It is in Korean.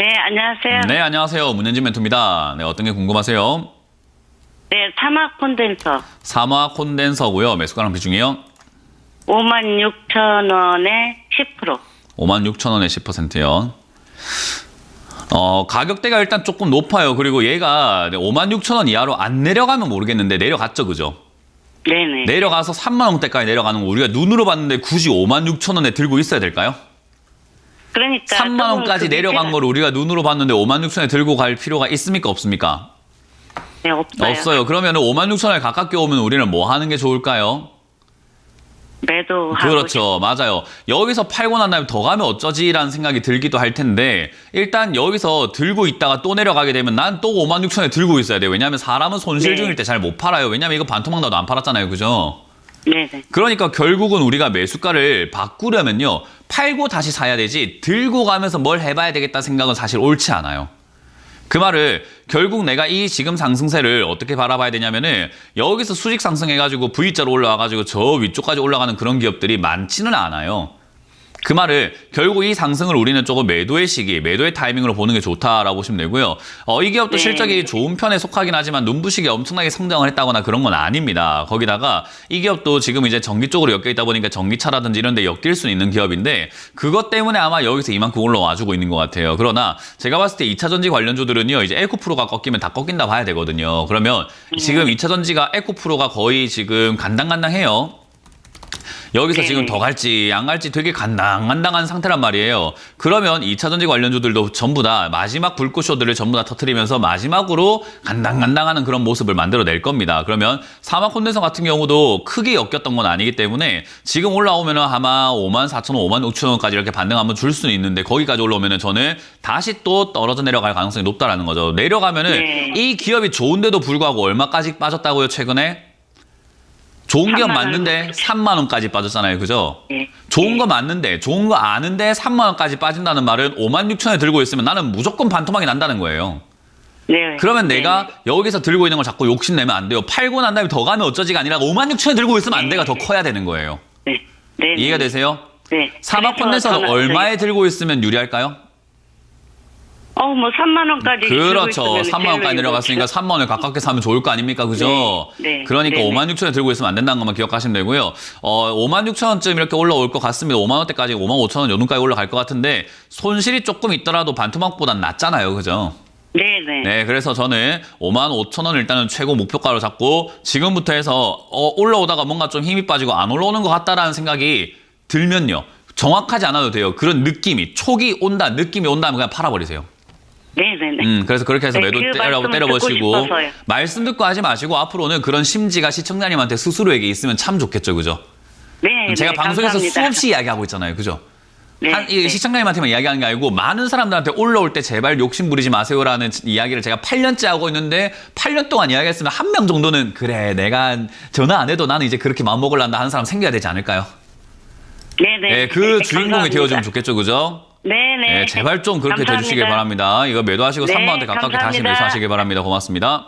네, 안녕하세요. 네, 안녕하세요. 문현진 멘토입니다. 네, 어떤 게 궁금하세요? 네, 사막 콘덴서 사마 콘덴서고요. 매수가랑 비중이요. 5만 6천 원에 10%. 56,000원에 10%요. 어, 가격대가 일단 조금 높아요. 그리고 얘가 56,000원 이하로 안 내려가면 모르겠는데 내려갔죠, 그죠? 네네. 내려가서 3만 원대까지 내려가는 거 우리가 눈으로 봤는데 굳이 56,000원에 들고 있어야 될까요? 그러니까 3만 조금 원까지 그 내려간 걸 우리가 눈으로 봤는데 56,000원에 들고 갈 필요가 있습니까, 없습니까? 네, 없어요. 없어요. 그러면 56,000원에 가깝게 오면 우리는 뭐 하는 게 좋을까요? 매도 하고 그렇죠. 맞아요. 여기서 팔고 난 다음에 더 가면 어쩌지라는 생각이 들기도 할 텐데 일단 여기서 들고 있다가 또 내려가게 되면 난 또 5만 6천에 들고 있어야 돼요. 왜냐하면 사람은 손실 네. 중일 때 잘 못 팔아요. 왜냐하면 이거 반토막 나도 안 팔았잖아요. 그죠? 그러니까 결국은 우리가 매수가를 바꾸려면요. 팔고 다시 사야 되지 들고 가면서 뭘 해봐야 되겠다 생각은 사실 옳지 않아요. 그 말을 결국 내가 이 지금 상승세를 어떻게 바라봐야 되냐면은 여기서 수직 상승해가지고 V자로 올라와가지고 저 위쪽까지 올라가는 그런 기업들이 많지는 않아요. 그 말을 결국 이 상승을 우리는 조금 매도의 시기, 매도의 타이밍으로 보는 게 좋다라고 보시면 되고요. 어, 이 기업도 네. 실적이 좋은 편에 속하긴 하지만 눈부시게 엄청나게 성장을 했다거나 그런 건 아닙니다. 거기다가 이 기업도 지금 이제 전기 쪽으로 엮여 있다 보니까 전기차라든지 이런 데 엮일 수 있는 기업인데 그것 때문에 아마 여기서 이만큼 올라와주고 있는 것 같아요. 그러나 제가 봤을 때 2차 전지 관련주들은요, 이제 에코프로가 꺾이면 다 꺾인다 봐야 되거든요. 그러면 지금 2차 전지가 에코프로가 거의 지금 간당간당해요. 여기서 네. 지금 더 갈지 안 갈지 되게 간당간당한 상태란 말이에요. 그러면 2차 전지 관련주들도 전부 다 마지막 불꽃쇼들을 전부 다 터트리면서 마지막으로 간당간당하는 그런 모습을 만들어낼 겁니다. 그러면 사막 콘덴서 같은 경우도 크게 엮였던 건 아니기 때문에 지금 올라오면은 아마 5만 4천 원, 5만 6천 원까지 이렇게 반등 한번 줄 수는 있는데 거기까지 올라오면은 저는 다시 또 떨어져 내려갈 가능성이 높다라는 거죠. 내려가면은 네. 이 기업이 좋은데도 불구하고 얼마까지 빠졌다고요, 최근에? 좋은 기업 3만 원. 맞는데 3만 원까지 빠졌잖아요. 그죠? 네. 좋은 거 맞는데 좋은 거 아는데 3만 원까지 빠진다는 말은 5만 6천에 들고 있으면 나는 무조건 반토막이 난다는 거예요. 네. 그러면 네. 내가 여기서 들고 있는 걸 자꾸 욕심내면 안 돼요. 팔고 난 다음에 더 가면 어쩌지가 아니라 5만 6천에 들고 있으면 안 돼가 더 커야 되는 거예요. 네. 네. 이해가 되세요? 네. 콘덴서는 저는 얼마에 들고 있으면 유리할까요? 어, 뭐 3만 원까지 그렇죠. 들고 있으면 3만 원까지 내려갔으니까 좋죠. 3만 원을 가깝게 사면 좋을 거 아닙니까? 그죠? 네, 네, 그러니까 네, 5만 6천에 들고 있으면 안 된다는 것만 기억하시면 되고요. 어, 5만 6천 원쯤 이렇게 올라올 것 같습니다. 5만 원대까지 5만 5천 원 요즘까지 올라갈 것 같은데 손실이 조금 있더라도 반토막보단 낫잖아요. 그죠? 네, 네. 네, 그래서 저는 5만 5천 원 일단은 최고 목표가로 잡고 지금부터 해서 어, 올라오다가 뭔가 좀 힘이 빠지고 안 올라오는 것 같다라는 생각이 들면요. 정확하지 않아도 돼요. 그런 느낌이 촉이 온다, 느낌이 온다면 그냥 팔아버리세요. 네, 네, 네. 음, 그래서 그렇게 해서 네, 매도 그 때려, 말씀을 때려보시고 싶어서요. 말씀 듣고 하지 마시고 앞으로는 그런 심지가 시청자님한테 스스로에게 있으면 참 좋겠죠, 그죠? 네, 제가 네, 방송에서 감사합니다. 수없이 이야기하고 있잖아요, 그죠? 네, 한, 이 네. 시청자님한테만 이야기하는 게 아니고 많은 사람들한테 올라올 때 제발 욕심 부리지 마세요라는 이야기를 제가 8년째 하고 있는데 8년 동안 이야기했으면 한 명 정도는 그래 내가 전화 안 해도 나는 이제 그렇게 마음 먹을란다 하는 사람 생겨야 되지 않을까요? 네, 네. 네, 그 네, 주인공이 감사합니다. 되어주면 좋겠죠, 그죠? 네, 네. 네, 제발 좀 그렇게 감사합니다. 돼주시길 바랍니다. 이거 매도하시고 네, 3만 원대 가깝게 다시 감사합니다. 매수하시길 바랍니다. 고맙습니다.